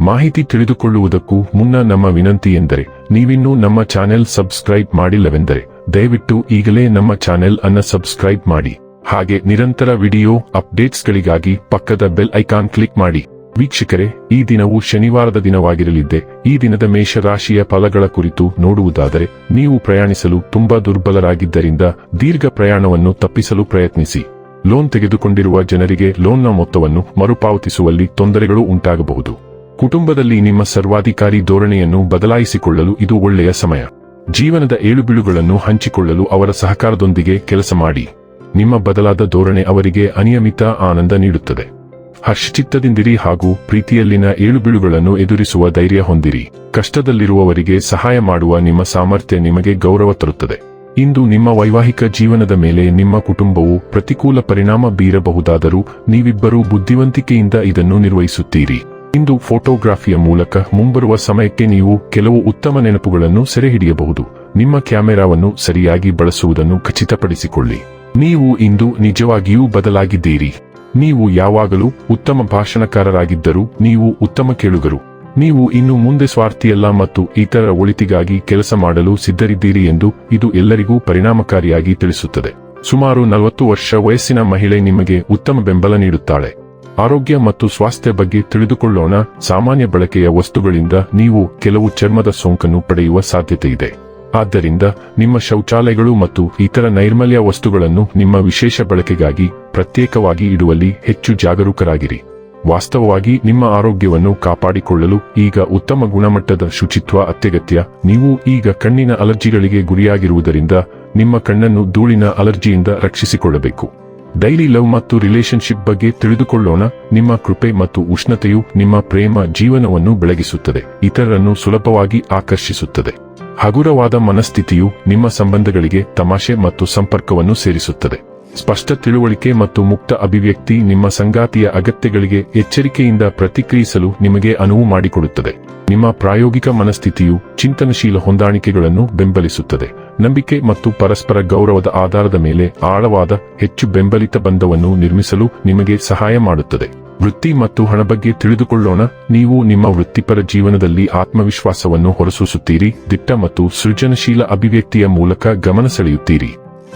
ಮಾಹಿತಿ ತಿಳಿದುಕೊಳ್ಳುವುದಕ್ಕೂ ಮುನ್ನ ನಮ್ಮ ವಿನಂತಿ ಎಂದರೆ, ನೀವಿನ್ನೂ ನಮ್ಮ ಚಾನೆಲ್ ಸಬ್ಸ್ಕ್ರೈಬ್ ಮಾಡಿಲ್ಲವೆಂದರೆ, ದಯವಿಟ್ಟು ಈಗಲೇ ನಮ್ಮ ಚಾನೆಲ್ ಅನ್ನ ಸಬ್ಸ್ಕ್ರೈಬ್ ಮಾಡಿ. ಹಾಗೆ ನಿರಂತರ ವಿಡಿಯೋ ಅಪ್ಡೇಟ್ಸ್ಗಳಿಗಾಗಿ ಪಕ್ಕದ ಬೆಲ್ ಐಕಾನ್ ಕ್ಲಿಕ್ ಮಾಡಿ. ವೀಕ್ಷಕರೇ, ಈ ದಿನವು ಶನಿವಾರದ ದಿನವಾಗಿರಲಿದ್ದೆ. ಈ ದಿನದ ಮೇಷರಾಶಿಯ ಫಲಗಳ ಕುರಿತು ನೋಡುವುದಾದರೆ, ನೀವು ಪ್ರಯಾಣಿಸಲು ತುಂಬಾ ದುರ್ಬಲರಾಗಿದ್ದರಿಂದ ದೀರ್ಘ ಪ್ರಯಾಣವನ್ನು ತಪ್ಪಿಸಲು ಪ್ರಯತ್ನಿಸಿ. ಲೋನ್ ತೆಗೆದುಕೊಂಡಿರುವ ಜನರಿಗೆ ಲೋನ್ನ ಮೊತ್ತವನ್ನು ಮರುಪಾವತಿಸುವಲ್ಲಿ ತೊಂದರೆಗಳು ಉಂಟಾಗಬಹುದು. ಕುಟುಂಬದಲ್ಲಿ ನಿಮ್ಮ ಸರ್ವಾಧಿಕಾರಿ ಧೋರಣೆಯನ್ನು ಬದಲಾಯಿಸಿಕೊಳ್ಳಲು ಇದು ಒಳ್ಳೆಯ ಸಮಯ. ಜೀವನದ ಏಳುಬೀಳುಗಳನ್ನು ಹಂಚಿಕೊಳ್ಳಲು ಅವರ ಸಹಕಾರದೊಂದಿಗೆ ಕೆಲಸ ಮಾಡಿ. ನಿಮ್ಮ ಬದಲಾದ ಧೋರಣೆ ಅವರಿಗೆ ಅನಿಯಮಿತ ಆನಂದ ನೀಡುತ್ತದೆ. ಹರ್ಷಚಿತ್ತದಿಂದಿರಿ ಹಾಗೂ ಪ್ರೀತಿಯಲ್ಲಿನ ಏಳುಬೀಳುಗಳನ್ನು ಎದುರಿಸುವ ಧೈರ್ಯ ಹೊಂದಿರಿ. ಕಷ್ಟದಲ್ಲಿರುವವರಿಗೆ ಸಹಾಯ ಮಾಡುವ ನಿಮ್ಮ ಸಾಮರ್ಥ್ಯ ನಿಮಗೆ ಗೌರವ ತರುತ್ತದೆ. ಇಂದು ನಿಮ್ಮ ವೈವಾಹಿಕ ಜೀವನದ ಮೇಲೆ ನಿಮ್ಮ ಕುಟುಂಬವು ಪ್ರತಿಕೂಲ ಪರಿಣಾಮ ಬೀರಬಹುದಾದರೂ ನೀವಿಬ್ಬರೂ ಬುದ್ಧಿವಂತಿಕೆಯಿಂದ ಇದನ್ನು ನಿರ್ವಹಿಸುತ್ತೀರಿ. ಇಂದು ಫೋಟೋಗ್ರಾಫಿಯ ಮೂಲಕ ಮುಂಬರುವ ಸಮಯಕ್ಕೆ ನೀವು ಕೆಲವು ಉತ್ತಮ ನೆನಪುಗಳನ್ನು ಸೆರೆಹಿಡಿಯಬಹುದು. ನಿಮ್ಮ ಕ್ಯಾಮೆರಾವನ್ನು ಸರಿಯಾಗಿ ಬಳಸುವುದನ್ನು ಖಚಿತಪಡಿಸಿಕೊಳ್ಳಿ. ನೀವು ಇಂದು ನಿಜವಾಗಿಯೂ ಬದಲಾಗಿದ್ದೀರಿ. ನೀವು ಯಾವಾಗಲೂ ಉತ್ತಮ ಭಾಷಣಕಾರರಾಗಿದ್ದರೂ ನೀವು ಉತ್ತಮ ಕೇಳುಗರು. ನೀವು ಇನ್ನು ಮುಂದೆ ಸ್ವಾರ್ಥಿಯಲ್ಲ ಮತ್ತು ಇತರರ ಒಳಿತಿಗಾಗಿ ಕೆಲಸ ಮಾಡಲು ಸಿದ್ಧರಿದ್ದೀರಿ ಎಂದು ಇದು ಎಲ್ಲರಿಗೂ ಪರಿಣಾಮಕಾರಿಯಾಗಿ ತಿಳಿಸುತ್ತದೆ. ಸುಮಾರು ನಲವತ್ತು ವರ್ಷ ವಯಸ್ಸಿನ ಮಹಿಳೆ ನಿಮಗೆ ಉತ್ತಮ ಬೆಂಬಲ ನೀಡುತ್ತಾಳೆ. ಆರೋಗ್ಯ ಮತ್ತು ಸ್ವಾಸ್ಥ್ಯ ಬಗ್ಗೆ ತಿಳಿದುಕೊಳ್ಳೋಣ. ಸಾಮಾನ್ಯ ಬಳಕೆಯ ವಸ್ತುಗಳಿಂದ ನೀವು ಕೆಲವು ಚರ್ಮದ ಸೋಂಕನ್ನು ಪಡೆಯುವ ಸಾಧ್ಯತೆ ಇದೆ. ಆದ್ದರಿಂದ ನಿಮ್ಮ ಶೌಚಾಲಯಗಳು ಮತ್ತು ಇತರ ನೈರ್ಮಲ್ಯ ವಸ್ತುಗಳನ್ನು ನಿಮ್ಮ ವಿಶೇಷ ಬಳಕೆಗಾಗಿ ಪ್ರತ್ಯೇಕವಾಗಿ ಇಡುವಲ್ಲಿ ಹೆಚ್ಚು ಜಾಗರೂಕರಾಗಿರಿ. ವಾಸ್ತವವಾಗಿ ನಿಮ್ಮ ಆರೋಗ್ಯವನ್ನು ಕಾಪಾಡಿಕೊಳ್ಳಲು ಈಗ ಉತ್ತಮ ಗುಣಮಟ್ಟದ ಶುಚಿತ್ವ ಅತ್ಯಗತ್ಯ. ನೀವು ಈಗ ಕಣ್ಣಿನ ಅಲರ್ಜಿಗಳಿಗೆ ಗುರಿಯಾಗಿರುವುದರಿಂದ ನಿಮ್ಮ ಕಣ್ಣನ್ನು ಧೂಳಿನ ಅಲರ್ಜಿಯಿಂದ ರಕ್ಷಿಸಿಕೊಳ್ಳಬೇಕು. ಡೈಲಿ ಲವ್ ಮತ್ತು ರಿಲೇಶನ್ಶಿಪ್ ಬಗ್ಗೆ ತಿಳಿದುಕೊಳ್ಳೋಣ. ನಿಮ್ಮ ಕೃಪೆ ಮತ್ತು ಉಷ್ಣತೆಯು ನಿಮ್ಮ ಪ್ರೇಮ ಜೀವನವನ್ನು ಬೆಳಗಿಸುತ್ತದೆ. ಇತರರನ್ನು ಸುಲಭವಾಗಿ ಆಕರ್ಷಿಸುತ್ತದೆ. ಹಗುರವಾದ ಮನಸ್ಥಿತಿಯು ನಿಮ್ಮ ಸಂಬಂಧಗಳಿಗೆ ತಮಾಷೆ ಮತ್ತು ಸಂಪರ್ಕವನ್ನು ಸೇರಿಸುತ್ತದೆ. ಸ್ಪಷ್ಟ ತಿಳುವಳಿಕೆ ಮತ್ತು ಮುಕ್ತ ಅಭಿವ್ಯಕ್ತಿ ನಿಮ್ಮ ಸಂಗಾತಿಯ ಅಗತ್ಯಗಳಿಗೆ ಎಚ್ಚರಿಕೆಯಿಂದ ಪ್ರತಿಕ್ರಿಯಿಸಲು ನಿಮಗೆ ಅನುವು ಮಾಡಿಕೊಡುತ್ತದೆ. ನಿಮ್ಮ ಪ್ರಾಯೋಗಿಕ ಮನಸ್ಥಿತಿಯು ಚಿಂತನಶೀಲ ಹೊಂದಾಣಿಕೆಗಳನ್ನು ಬೆಂಬಲಿಸುತ್ತದೆ. ನಂಬಿಕೆ ಮತ್ತು ಪರಸ್ಪರ ಗೌರವದ ಆಧಾರದ ಮೇಲೆ ಆಳವಾದ, ಹೆಚ್ಚು ಬೆಂಬಲಿತ ಬಂಧವನ್ನು ನಿರ್ಮಿಸಲು ನಿಮಗೆ ಸಹಾಯ ಮಾಡುತ್ತದೆ. ವೃತ್ತಿ ಮತ್ತು ಹಣ ಬಗ್ಗೆ ತಿಳಿದುಕೊಳ್ಳೋಣ. ನೀವು ನಿಮ್ಮ ವೃತ್ತಿಪರ ಜೀವನದಲ್ಲಿ ಆತ್ಮವಿಶ್ವಾಸವನ್ನು ಹೊರಸೂಸುತ್ತೀರಿ. ದಿಟ್ಟ ಮತ್ತು ಸೃಜನಶೀಲ ಅಭಿವ್ಯಕ್ತಿಯ ಮೂಲಕ ಗಮನ ಸೆಳೆಯುತ್ತೀರಿ.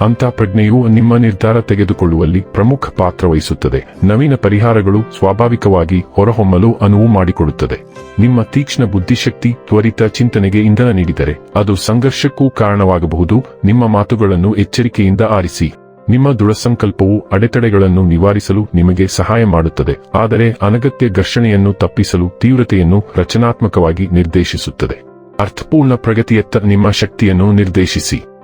ಅಂತ ಪ್ರಜ್ಞೆಯು ನಿಮ್ಮ ನಿರ್ಧಾರ ತೆಗೆದುಕೊಳ್ಳುವಲ್ಲಿ ಪ್ರಮುಖ ಪಾತ್ರ ವಹಿಸುತ್ತದೆ. ನವೀನ ಪರಿಹಾರಗಳು ಸ್ವಾಭಾವಿಕವಾಗಿ ಹೊರಹೊಮ್ಮಲು ಅನುವು ಮಾಡಿಕೊಡುತ್ತದೆ. ನಿಮ್ಮ ತೀಕ್ಷ್ಣ ಬುದ್ಧಿಶಕ್ತಿ ತ್ವರಿತ ಚಿಂತನೆಗೆ ಇಂಧನ ನೀಡಿದರೆ ಅದು ಸಂಘರ್ಷಕ್ಕೂ ಕಾರಣವಾಗಬಹುದು. ನಿಮ್ಮ ಮಾತುಗಳನ್ನು ಎಚ್ಚರಿಕೆಯಿಂದ ಆರಿಸಿ. ನಿಮ್ಮ ದೃಢಸಂಕಲ್ಪವು ಅಡೆತಡೆಗಳನ್ನು ನಿವಾರಿಸಲು ನಿಮಗೆ ಸಹಾಯ ಮಾಡುತ್ತದೆ. ಆದರೆ ಅನಗತ್ಯ ಘರ್ಷಣೆಯನ್ನು ತಪ್ಪಿಸಲು ತೀವ್ರತೆಯನ್ನು ರಚನಾತ್ಮಕವಾಗಿ ನಿರ್ದೇಶಿಸುತ್ತದೆ. ಅರ್ಥಪೂರ್ಣ ಪ್ರಗತಿಯತ್ತ ನಿಮ್ಮ ಶಕ್ತಿಯನ್ನು ನಿರ್ದೇಶಿಸಿ.